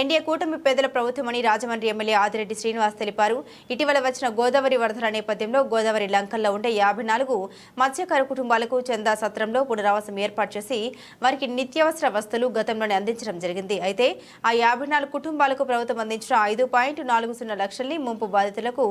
NDA కూటమి పేదల ప్రభుత్వమని రాజమండ్రి ఎమ్మెల్యే ఆదిరెడ్డి శ్రీనివాస్ తెలిపారు. ఇటీవల వచ్చిన గోదావరి వరదల నేపథ్యంలో గోదావరి లంకల్లో ఉండే యాభై నాలుగు మత్స్యకార కుటుంబాలకు చందా సత్రంలో పునరావాసం ఏర్పాటు చేసి వారికి నిత్యావసర వస్తువులు గతంలోనే అందించడం జరిగింది. అయితే ఆ యాభై నాలుగు కుటుంబాలకు ప్రభుత్వం అందించిన ఐదు పాయింట్ నాలుగు సున్నా లక్షల్ని ముంపు బాధితులకు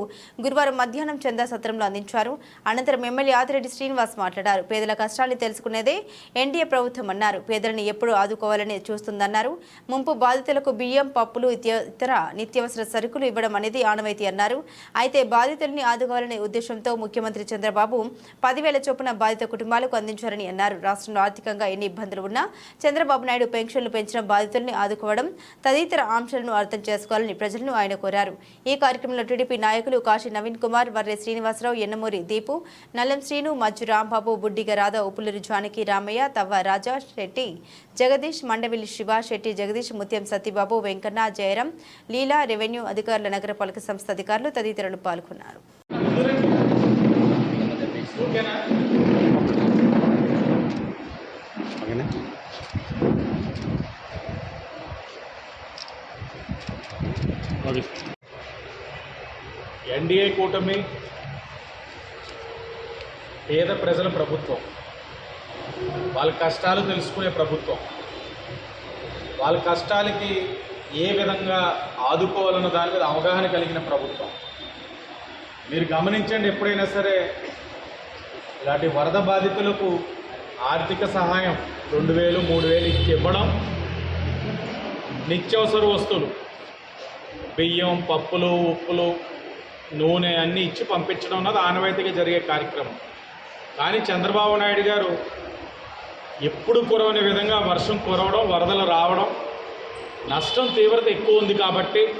గురువారం మధ్యాహ్నం చందా సత్రంలో అందించారు. అనంతరం ఎమ్మెల్యే ఆదిరెడ్డి శ్రీనివాస్ మాట్లాడారు. పేదల కష్టాన్ని తెలుసుకునేదే ఎన్డీఏ ప్రభుత్వం అన్నారు. పేదలను ఎప్పుడు ఆదుకోవాలని చూస్తుందన్నారు. ముంపు బాధితులకు బియ్యం పప్పులు ఇతర నిత్యావసర సరుకులు ఇవ్వడం అనేది ఆనవాయితీ అన్నారు. అయితే బాధితుల్ని ఆదుకోవాలనే ఉద్దేశంతో ముఖ్యమంత్రి చంద్రబాబు పదివేల చొప్పున బాధిత కుటుంబాలకు అందించారని అన్నారు. రాష్ట్రంలో ఆర్థికంగా ఎన్ని ఇబ్బందులు ఉన్నా చంద్రబాబు నాయుడు పెన్షన్లు పెంచిన బాధితుల్ని ఆదుకోవడం తదితర అంశాలను అర్థం చేసుకోవాలని ప్రజలను ఆయన కోరారు. ఈ కార్యక్రమంలో టీడీపీ నాయకులు కాశీ నవీన్ కుమార్ వర్రె శ్రీనివాసరావు ఎన్నమూరి దీపు నల్లం శ్రీను మజ్జు రాంబాబు బుడ్డిగ రాధా ఉప్పులూరు జానకి రామయ్య తవ్వ రాజా శెట్టి జగదీష్ మండవిల్లి శివ శెట్టి జగదీష్ ముత్యం వెంకన్న జయరాం లీలా రెవెన్యూ అధికారుల నగరపాలక సంస్థ అధికారులు తదితరులు పాల్గొన్నారు. ఎన్డీఏ కూటమి పేద ప్రజల ప్రభుత్వం. వాళ్ళ కష్టాలు తెలుసుకునే ప్రభుత్వం. వాళ్ళ కష్టాలకి ఏ విధంగా ఆదుకోవాలన్న దాని మీద అవగాహన కలిగిన ప్రభుత్వం. మీరు గమనించండి ఎప్పుడైనా సరే ఇలాంటి వరద బాధితులకు ఆర్థిక సహాయం రెండు వేలు మూడు వేలు ఇచ్చి ఇవ్వడం నిత్యావసర వస్తువులు బియ్యం పప్పులు ఉప్పులు నూనె అన్నీ ఇచ్చి పంపించడం అన్నది ఆనవాయితీగా జరిగే కార్యక్రమం. కానీ చంద్రబాబు నాయుడు గారు ఎప్పుడు కురవని విధంగా వర్షం కురవడం వరదలు రావడం నష్టం తీవ్రత ఎక్కువ ఉంది కాబట్టి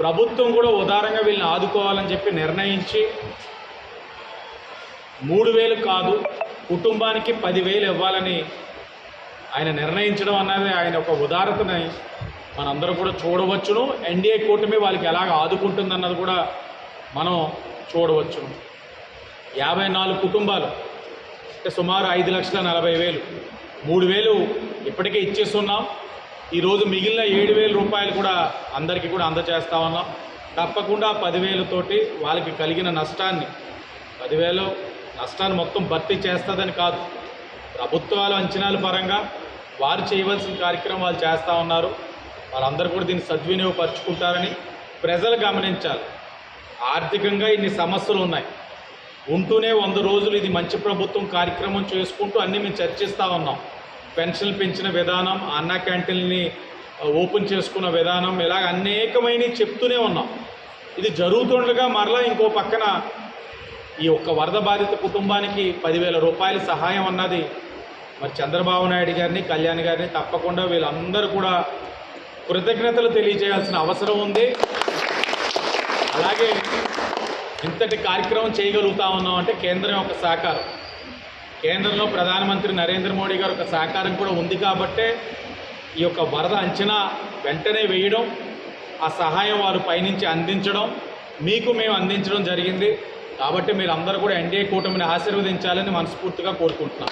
ప్రభుత్వం కూడా ఉదారంగా వీళ్ళని ఆదుకోవాలని చెప్పి నిర్ణయించి మూడు వేలు కాదు కుటుంబానికి పదివేలు ఇవ్వాలని ఆయన నిర్ణయించడం అన్నది ఆయన ఒక ఉదారతని మనందరం కూడా చూడవచ్చును. ఎన్డీఏ కూటమి వాళ్ళకి ఎలాగ ఆదుకుంటుందన్నది కూడా మనం చూడవచ్చును. యాభై నాలుగు కుటుంబాలు అంటే సుమారు ఐదు లక్షల నలభై వేలు. మూడు వేలు ఇప్పటికే ఇచ్చేస్తున్నాం. ఈరోజు మిగిలిన ఏడు వేల రూపాయలు కూడా అందరికీ కూడా అందజేస్తా ఉన్నాం. తప్పకుండా పదివేలతోటి వాళ్ళకి కలిగిన నష్టాన్ని పదివేలు నష్టాన్ని మొత్తం భర్తీ చేస్తుందని కాదు ప్రభుత్వాల అంచనాల పరంగా వారు చేయవలసిన కార్యక్రమం వాళ్ళు చేస్తూ ఉన్నారు. వాళ్ళందరూ కూడా దీన్ని సద్వినియోగపరుచుకుంటారని ప్రజలు గమనించాలి. ఆర్థికంగా ఇన్ని సమస్యలు ఉన్నాయి. ఉంటూనే వంద రోజులు ఇది మంచి ప్రభుత్వం కార్యక్రమం చేసుకుంటూ అన్నీ మేము చర్చిస్తూ ఉన్నాం. పెన్షన్లు పెంచిన విధానం అన్న క్యాంటీన్ని ఓపెన్ చేసుకున్న విధానం ఇలాగ అనేకమైనవి చెప్తూనే ఉన్నాం. ఇది జరుగుతుండగా మరలా ఇంకో పక్కన ఈ ఒక్క వరద బాధిత కుటుంబానికి పదివేల రూపాయల సహాయం అన్నది మరి చంద్రబాబు నాయుడు గారిని కళ్యాణ్ గారిని తప్పకుండా వీళ్ళందరూ కూడా కృతజ్ఞతలు తెలియజేయాల్సిన అవసరం ఉంది. అలాగే ఇంతటి కార్యక్రమం చేయగలుగుతా ఉన్నాం అంటే కేంద్రం యొక్క సహకారం. కేంద్రంలో ప్రధానమంత్రి నరేంద్ర మోడీ గారు ఒక సహకారం కూడా ఉంది కాబట్టే ఈ యొక్క వరద అంచనా వెంటనే వేయడం ఆ సహాయం వారు పైనుంచి అందించడం మీకు మేము అందించడం జరిగింది. కాబట్టి మీరు అందరూ కూడా ఎన్డీఏ కూటమిని ఆశీర్వదించాలని మనస్ఫూర్తిగా కోరుకుంటున్నాం.